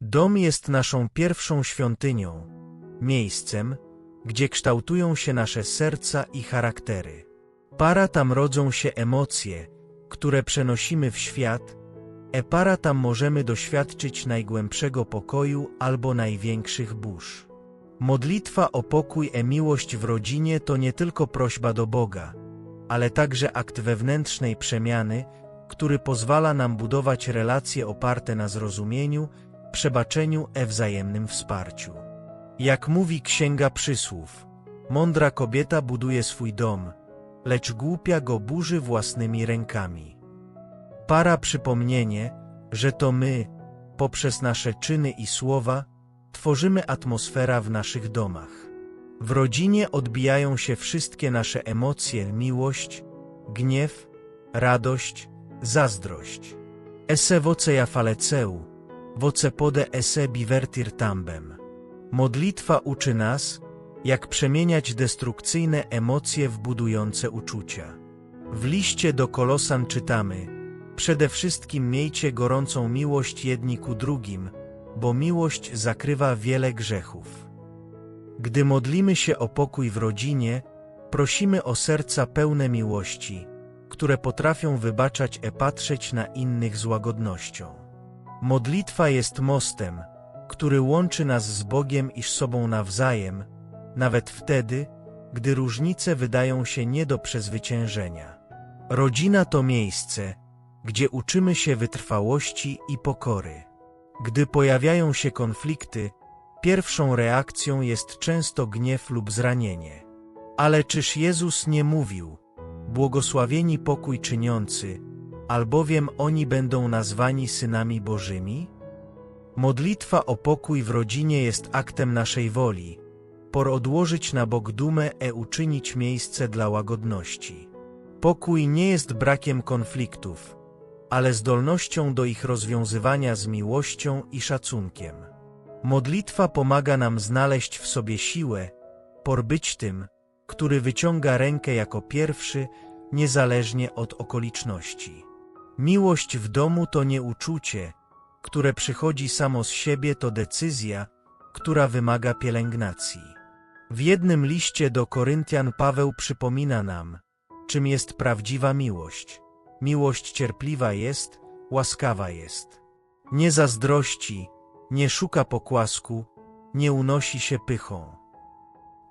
Dom jest naszą pierwszą świątynią, miejscem, gdzie kształtują się nasze serca i charaktery. Para tam rodzą się emocje, które przenosimy w świat, e para tam możemy doświadczyć najgłębszego pokoju albo największych burz. Modlitwa o pokój e miłość w rodzinie to nie tylko prośba do Boga, ale także akt wewnętrznej przemiany, który pozwala nam budować relacje oparte na zrozumieniu, przebaczeniu e wzajemnym wsparciu. Jak mówi Księga Przysłów, mądra kobieta buduje swój dom, lecz głupia go burzy własnymi rękami. Para przypomnienie, że to my, poprzez nasze czyny i słowa, tworzymy atmosfera w naszych domach. W rodzinie odbijają się wszystkie nasze emocje, miłość, gniew, radość, zazdrość. Esse voce ja faleceu, voce pode esse bivertir tambem. Modlitwa uczy nas, jak przemieniać destrukcyjne emocje w budujące uczucia. W liście do Kolosan czytamy: Przede wszystkim miejcie gorącą miłość jedni ku drugim, bo miłość zakrywa wiele grzechów. Gdy modlimy się o pokój w rodzinie, prosimy o serca pełne miłości, które potrafią wybaczać i patrzeć na innych z łagodnością. Modlitwa jest mostem, który łączy nas z Bogiem i z sobą nawzajem, nawet wtedy, gdy różnice wydają się nie do przezwyciężenia. Rodzina to miejsce, gdzie uczymy się wytrwałości i pokory. Gdy pojawiają się konflikty, pierwszą reakcją jest często gniew lub zranienie. Ale czyż Jezus nie mówił, błogosławieni pokój czyniący, albowiem oni będą nazwani synami Bożymi? Modlitwa o pokój w rodzinie jest aktem naszej woli, por odłożyć na bok dumę e uczynić miejsce dla łagodności. Pokój nie jest brakiem konfliktów, ale zdolnością do ich rozwiązywania z miłością i szacunkiem. Modlitwa pomaga nam znaleźć w sobie siłę, por być tym, który wyciąga rękę jako pierwszy, niezależnie od okoliczności. Miłość w domu to nie uczucie, które przychodzi samo z siebie, to decyzja, która wymaga pielęgnacji. W jednym liście do Koryntian Paweł przypomina nam, czym jest prawdziwa miłość. Miłość cierpliwa jest, łaskawa jest. Nie zazdrości, nie szuka pokłasku, nie unosi się pychą.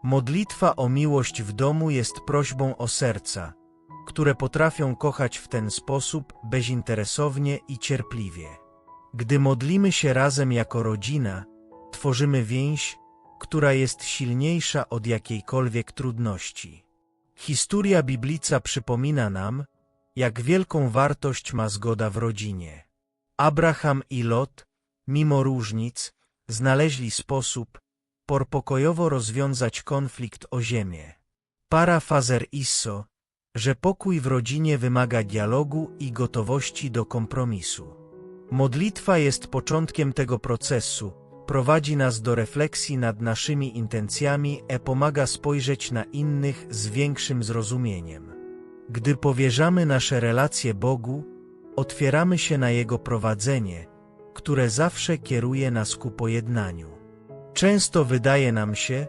Modlitwa o miłość w domu jest prośbą o serca, które potrafią kochać w ten sposób bezinteresownie i cierpliwie. Gdy modlimy się razem jako rodzina, tworzymy więź, która jest silniejsza od jakiejkolwiek trudności. Historia Biblica przypomina nam, jak wielką wartość ma zgoda w rodzinie. Abraham i Lot, mimo różnic, znaleźli sposób, por pokojowo rozwiązać konflikt o ziemię. Para Fazer Isso, że pokój w rodzinie wymaga dialogu i gotowości do kompromisu. Modlitwa jest początkiem tego procesu, prowadzi nas do refleksji nad naszymi intencjami e pomaga spojrzeć na innych z większym zrozumieniem. Gdy powierzamy nasze relacje Bogu, otwieramy się na Jego prowadzenie, które zawsze kieruje nas ku pojednaniu. Często wydaje nam się,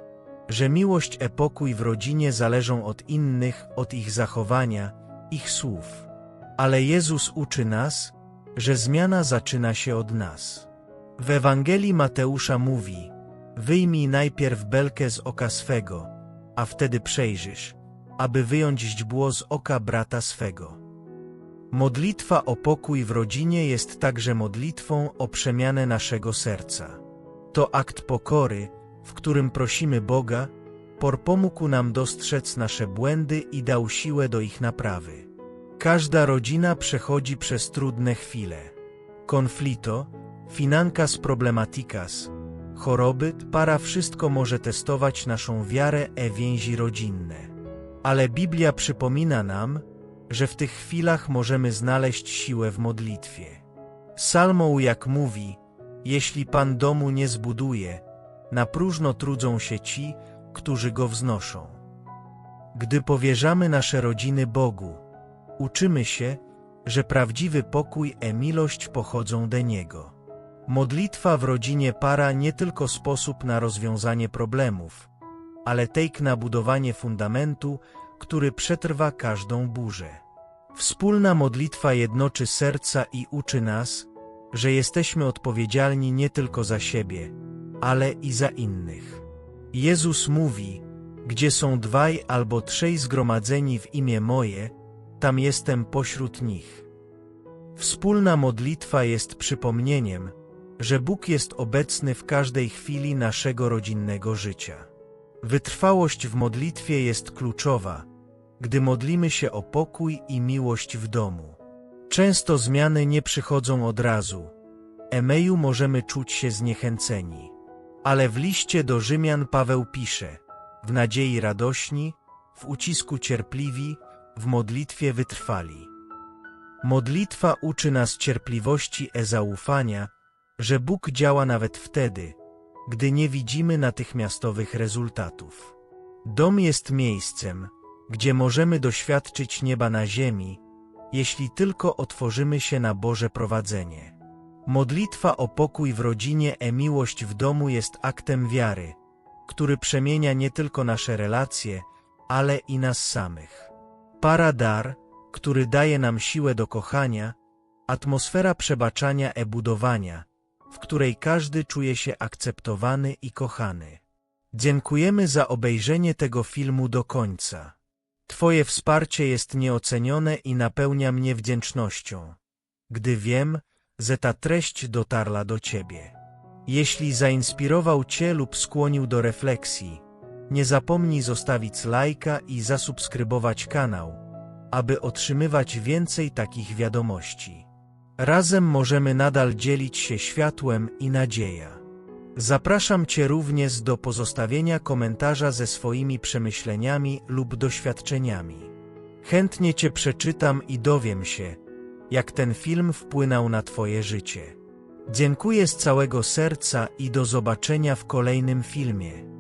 że miłość i pokój w rodzinie zależą od innych, od ich zachowania, ich słów. Ale Jezus uczy nas, że zmiana zaczyna się od nas. W Ewangelii Mateusza mówi: Wyjmij najpierw belkę z oka swego, a wtedy przejrzysz, aby wyjąć źdźbło z oka brata swego. Modlitwa o pokój w rodzinie jest także modlitwą o przemianę naszego serca. To akt pokory, w którym prosimy Boga, por pomógł nam dostrzec nasze błędy i dał siłę do ich naprawy. Każda rodzina przechodzi przez trudne chwile. Konflito, financas problematicas, choroby, para wszystko może testować naszą wiarę e więzi rodzinne. Ale Biblia przypomina nam, że w tych chwilach możemy znaleźć siłę w modlitwie. Salmą jak mówi, jeśli Pan domu nie zbuduje, na próżno trudzą się ci, którzy go wznoszą. Gdy powierzamy nasze rodziny Bogu, uczymy się, że prawdziwy pokój i miłość pochodzą do Niego. Modlitwa w rodzinie para nie tylko sposób na rozwiązanie problemów, ale take na budowanie fundamentu, który przetrwa każdą burzę. Wspólna modlitwa jednoczy serca i uczy nas, że jesteśmy odpowiedzialni nie tylko za siebie, ale i za innych. Jezus mówi, gdzie są dwaj albo trzej zgromadzeni w imię moje, tam jestem pośród nich. Wspólna modlitwa jest przypomnieniem, że Bóg jest obecny w każdej chwili naszego rodzinnego życia. Wytrwałość w modlitwie jest kluczowa, gdy modlimy się o pokój i miłość w domu. Często zmiany nie przychodzą od razu. Emeju możemy czuć się zniechęceni. Ale w liście do Rzymian Paweł pisze: W nadziei radośni, w ucisku cierpliwi, w modlitwie wytrwali. Modlitwa uczy nas cierpliwości i zaufania, że Bóg działa nawet wtedy, gdy nie widzimy natychmiastowych rezultatów. Dom jest miejscem, gdzie możemy doświadczyć nieba na ziemi, jeśli tylko otworzymy się na Boże prowadzenie. Modlitwa o pokój w rodzinie i miłość w domu jest aktem wiary, który przemienia nie tylko nasze relacje, ale i nas samych. Para dar, który daje nam siłę do kochania, atmosfera przebaczania i budowania, w której każdy czuje się akceptowany i kochany. Dziękujemy za obejrzenie tego filmu do końca. Twoje wsparcie jest nieocenione i napełnia mnie wdzięcznością, gdy wiem, że ta treść dotarła do Ciebie. Jeśli zainspirował Cię lub skłonił do refleksji, nie zapomnij zostawić lajka i zasubskrybować kanał, aby otrzymywać więcej takich wiadomości. Razem możemy nadal dzielić się światłem i nadzieją. Zapraszam Cię również do pozostawienia komentarza ze swoimi przemyśleniami lub doświadczeniami. Chętnie Cię przeczytam i dowiem się, jak ten film wpłynął na Twoje życie. Dziękuję z całego serca i do zobaczenia w kolejnym filmie.